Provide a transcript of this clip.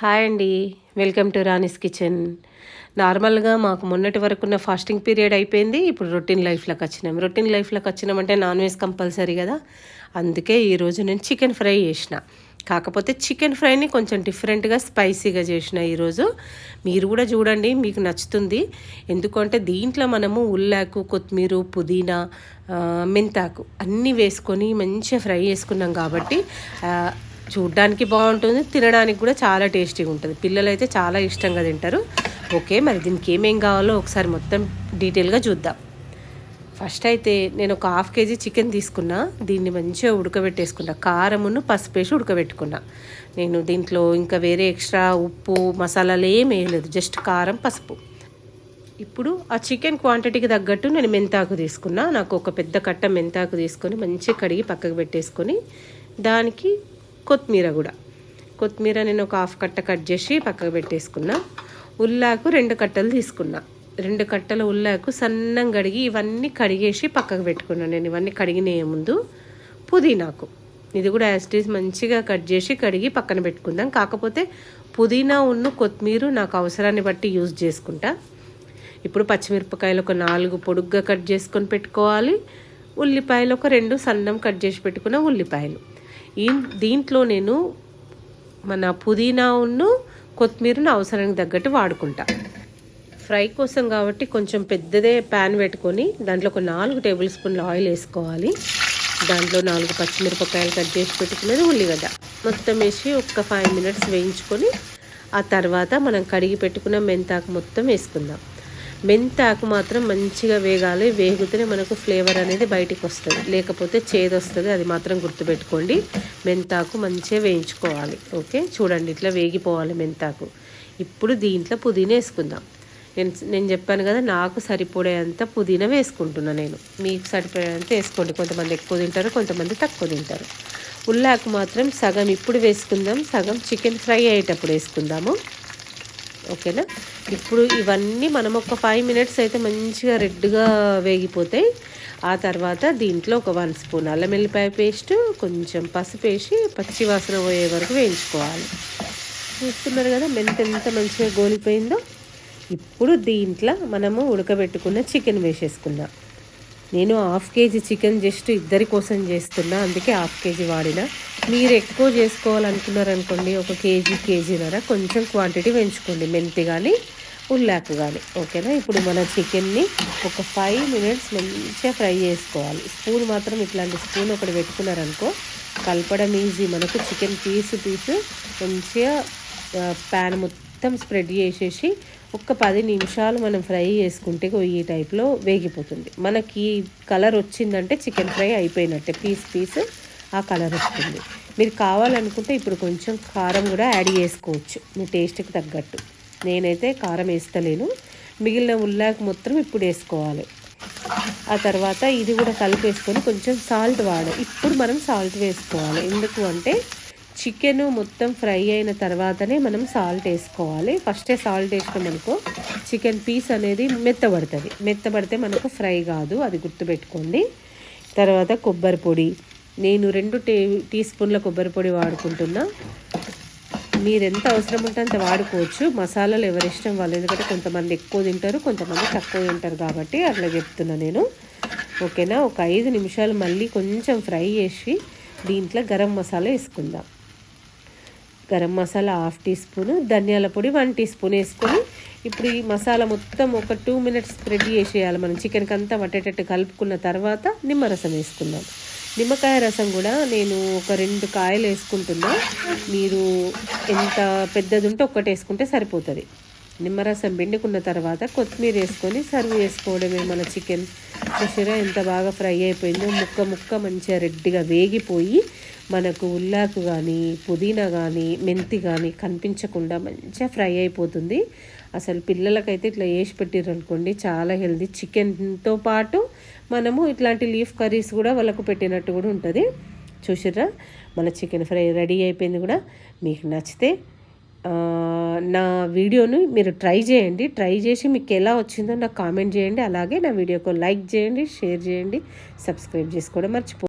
Hi అండి. Welcome to Rani's kitchen. నార్మల్గా మాకు మొన్నటి వరకు ఉన్న ఫాస్టింగ్ పీరియడ్ అయిపోయింది ఇప్పుడు రొటీన్ లైఫ్లోకి వచ్చినాం రొటీన్ లైఫ్లోకి వచ్చినామంటే నాన్ వెజ్ కంపల్సరీ కదా. అందుకే ఈరోజు నేను చికెన్ ఫ్రై చేసిన. కాకపోతే చికెన్ ఫ్రైని కొంచెం డిఫరెంట్గా స్పైసీగా చేసిన ఈరోజు మీరు కూడా చూడండి మీకు నచ్చుతుంది. ఎందుకంటే దీంట్లో మనము ఉల్లాకు కొత్తిమీర పుదీనా మెంతాకు అన్నీ వేసుకొని మంచిగా ఫ్రై చేసుకున్నాం కాబట్టి చూడ్డానికి బాగుంటుంది తినడానికి కూడా చాలా టేస్టీగా ఉంటుంది. పిల్లలు అయితే చాలా ఇష్టంగా తింటారు. ఓకే మరి దీనికి ఏమేం కావాలో ఒకసారి మొత్తం డీటెయిల్గా చూద్దాం. ఫస్ట్ అయితే నేను ఒక హాఫ్ కేజీ చికెన్ తీసుకున్నా. దీన్ని మంచిగా ఉడకబెట్టేసుకున్నా. కారమును పసుపు వేసి ఉడకబెట్టుకున్నా. నేను దీంట్లో ఇంకా వేరే ఎక్స్ట్రా ఉప్పు మసాలాలు ఏం వేయలేదు. జస్ట్ కారం పసుపు. ఇప్పుడు ఆ చికెన్ క్వాంటిటీకి తగ్గట్టు నేను మెంతాకు తీసుకున్నా. నాకు ఒక పెద్ద కట్ట మెంతాకు తీసుకొని మంచిగా కడిగి పక్కకు పెట్టేసుకొని దానికి కొత్తిమీర కూడా. కొత్తిమీర నేను ఒక హాఫ్ కట్ట కట్ చేసి పక్కకు పెట్టేసుకున్నా. ఉల్లాకు రెండు కట్టలు తీసుకున్నా. రెండు కట్టల ఉల్లాకు సన్నం కడిగి ఇవన్నీ కడిగేసి పక్కకు పెట్టుకున్నాను నేను. ఇవన్నీ కడిగిన ముందు. పుదీనాకు. ఇది కూడా యాస్టీస్ మంచిగా కట్ చేసి కడిగి పక్కన పెట్టుకుందాం. కాకపోతే పుదీనా ఉన్న కొత్తిమీర నాకు అవసరాన్ని బట్టి యూజ్ చేసుకుంటా. ఇప్పుడు పచ్చిమిరపకాయలు ఒక నాలుగు పొడుగ్గా కట్ చేసుకొని పెట్టుకోవాలి. ఉల్లిపాయలు ఒక రెండు సన్నం కట్ చేసి పెట్టుకున్న ఉల్లిపాయలు. దీంట్లో నేను మన పుదీనా ఉన్ను కొత్తిమీరను అవసరానికి తగ్గట్టు వాడుకుంటా. ఫ్రై కోసం కాబట్టి కొంచెం పెద్దదే ప్యాన్ పెట్టుకొని దాంట్లో ఒక నాలుగు టేబుల్ స్పూన్ల ఆయిల్ వేసుకోవాలి. దాంట్లో నాలుగు పచ్చిమిరపకాయలు కట్ చేసి పెట్టుకున్నది ఉల్లిగడ్డ. మొత్తం వేసి ఒక ఫైవ్ మినిట్స్ వేయించుకొని ఆ తర్వాత మనం కడిగి పెట్టుకున్న మెంతాకు మొత్తం వేసుకుందాం. మెంతాకు మాత్రం మంచిగా వేగాలి. వేగితేనే మనకు ఫ్లేవర్ అనేది బయటికి వస్తుంది. లేకపోతే చేదు వస్తుంది. అది మాత్రం గుర్తుపెట్టుకోండి. మెంతాకు మంచిగా వేయించుకోవాలి. ఓకే? చూడండి ఇట్లా వేగిపోవాలి మెంతాకు ఇప్పుడు దీంట్లో పుదీనా వేసుకుందాం. నేను నేను చెప్పాను కదా నాకు సరిపడేంత పుదీనా వేసుకుంటున్నా నేను. మీకు సరిపడేంత వేసుకోండి. కొంతమంది ఎక్కువ తింటారు కొంతమంది తక్కువ తింటారు. ఉల్లాకు మాత్రం సగం ఇప్పుడు వేసుకుందాం. సగం చికెన్ ఫ్రై అయ్యేటప్పుడు వేసుకుందాము. ఓకేనా? ఇప్పుడు ఇవన్నీ మనం ఒక ఫైవ్ మినిట్స్ అయితే మంచిగా రెడ్గా వేగిపోతాయి. ఆ తర్వాత దీంట్లో ఒక వన్ స్పూన్ అల్లం వెల్లిపాయ పేస్ట్ కొంచెం పసుపు వేసి పచ్చి వాసన పోయే వరకు వేయించుకోవాలి. చూస్తున్నారు కదా మెంత ఎంత మంచిగా గోలిపోయిందో? ఇప్పుడు దీంట్లో మనము ఉడకబెట్టుకున్న చికెన్ వేసేసుకుందాం. నేను హాఫ్ కేజీ చికెన్ జస్ట్ ఇద్దరి కోసం చేస్తున్నా అందుకే హాఫ్ కేజీ వాడిన. మీరు ఎక్కువ చేసుకోవాలనుకున్నారనుకోండి ఒక కేజీ కేజీన్నర కొంచెం క్వాంటిటీ పెంచుకోండి. మెంతి కానీ ఉల్లాకు కానీ ఓకేనా ఇప్పుడు మన చికెన్ని ఒక ఫైవ్ మినిట్స్ మంచిగా ఫ్రై చేసుకోవాలి. స్పూన్ మాత్రం ఇట్లాంటి స్పూన్ ఒకటి పెట్టుకున్నారనుకో కలపడం ఈజీ మనకు చికెన్ పీసు పీసు మంచిగా ప్యాన్ మొత్తం స్ప్రెడ్ చేసేసి ఒక్క పది నిమిషాలు మనం ఫ్రై చేసుకుంటే ఈ టైప్లో వేగిపోతుంది. మనకి కలర్ వచ్చిందంటే చికెన్ ఫ్రై అయిపోయినట్టే. పీస్ పీస్ ఆ కలర్ వస్తుంది. మీరు కావాలనుకుంటే ఇప్పుడు కొంచెం కారం కూడా యాడ్ చేసుకోవచ్చు. మీ టేస్ట్కి తగ్గట్టు. నేనైతే కారం వేస్తలేను. మిగిలిన ఉల్లాకి మొత్తం ఇప్పుడు వేసుకోవాలి. ఆ తర్వాత ఇది కూడా కలిపేసుకొని కొంచెం సాల్ట్ వాడాలి. ఇప్పుడు మనం సాల్ట్ వేసుకోవాలి. ఎందుకు అంటే చికెన్ మొత్తం ఫ్రై అయిన తర్వాతనే మనం సాల్ట్ వేసుకోవాలి. ఫస్టే సాల్ట్ వేసినాం అనుకో చికెన్ పీస్ అనేది మెత్తబడుతుంది. మెత్తబడితే మనకు ఫ్రై కాదు. అది గుర్తుపెట్టుకోండి. తర్వాత కొబ్బరి పొడి. నేను రెండు టీ టీ స్పూన్ల కొబ్బరి పొడి వాడుకుంటున్నా. మీరు ఎంత అవసరం ఉంటే అంత వాడుకోవచ్చు. మసాలాలు ఎవరి ఇష్టం వాళ్ళు ఎందుకంటే కొంతమంది ఎక్కువ తింటారు కొంతమంది తక్కువ తింటారు కాబట్టి అట్లా చెప్తున్నా నేను. ఓకేనా? ఒక ఐదు నిమిషాలు మళ్ళీ కొంచెం ఫ్రై చేసి దీంట్లో గరం మసాలా వేసుకుందాం. Garam masala half teaspoon ధనియాల పొడి వన్ టీ స్పూన్ వేసుకొని ఇప్పుడు ఈ మసాలా మొత్తం ఒక టూ మినిట్స్ స్ప్రెడ్ చేసేయాలి. మనం చికెన్కి అంతా పట్టేటట్టు కలుపుకున్న తర్వాత నిమ్మరసం వేసుకుందాం. నిమ్మకాయ రసం కూడా నేను ఒక రెండు కాయలు వేసుకుంటున్నా. మీరు ఎంత పెద్దది ఉంటే ఒక్కటి వేసుకుంటే సరిపోతుంది. నిమ్మరసం పిండుకున్న తర్వాత కొత్తిమీర వేసుకొని సర్వ్ చేసుకోవడమే మన చికెన్. చూసారా ఎంత బాగా ఫ్రై అయిపోయిందో ముక్క ముక్క మంచిగా రెడ్డిగా వేగిపోయి మనకు ఉల్లాకు కానీ పుదీనా కానీ మెంతి కానీ కనిపించకుండా మంచిగా ఫ్రై అయిపోతుంది. అసలు పిల్లలకైతే ఇట్లా వేసి పెట్టారు అనుకోండి చాలా హెల్దీ చికెన్తో పాటు మనము ఇట్లాంటి లీఫ్ కర్రీస్ కూడా వాళ్ళకు పెట్టినట్టు కూడా ఉంటుంది. చూసిర్రా? మన చికెన్ ఫ్రై రెడీ అయిపోయింది కూడా. మీకు నచ్చితే నా వీడియోను మీరు ట్రై చేయండి. ట్రై చేసి మీకు ఎలా వచ్చిందో నాకు కామెంట్ చేయండి. అలాగే నా వీడియోకు లైక్ చేయండి షేర్ చేయండి సబ్స్క్రైబ్ చేసుకోవడం మర్చిపో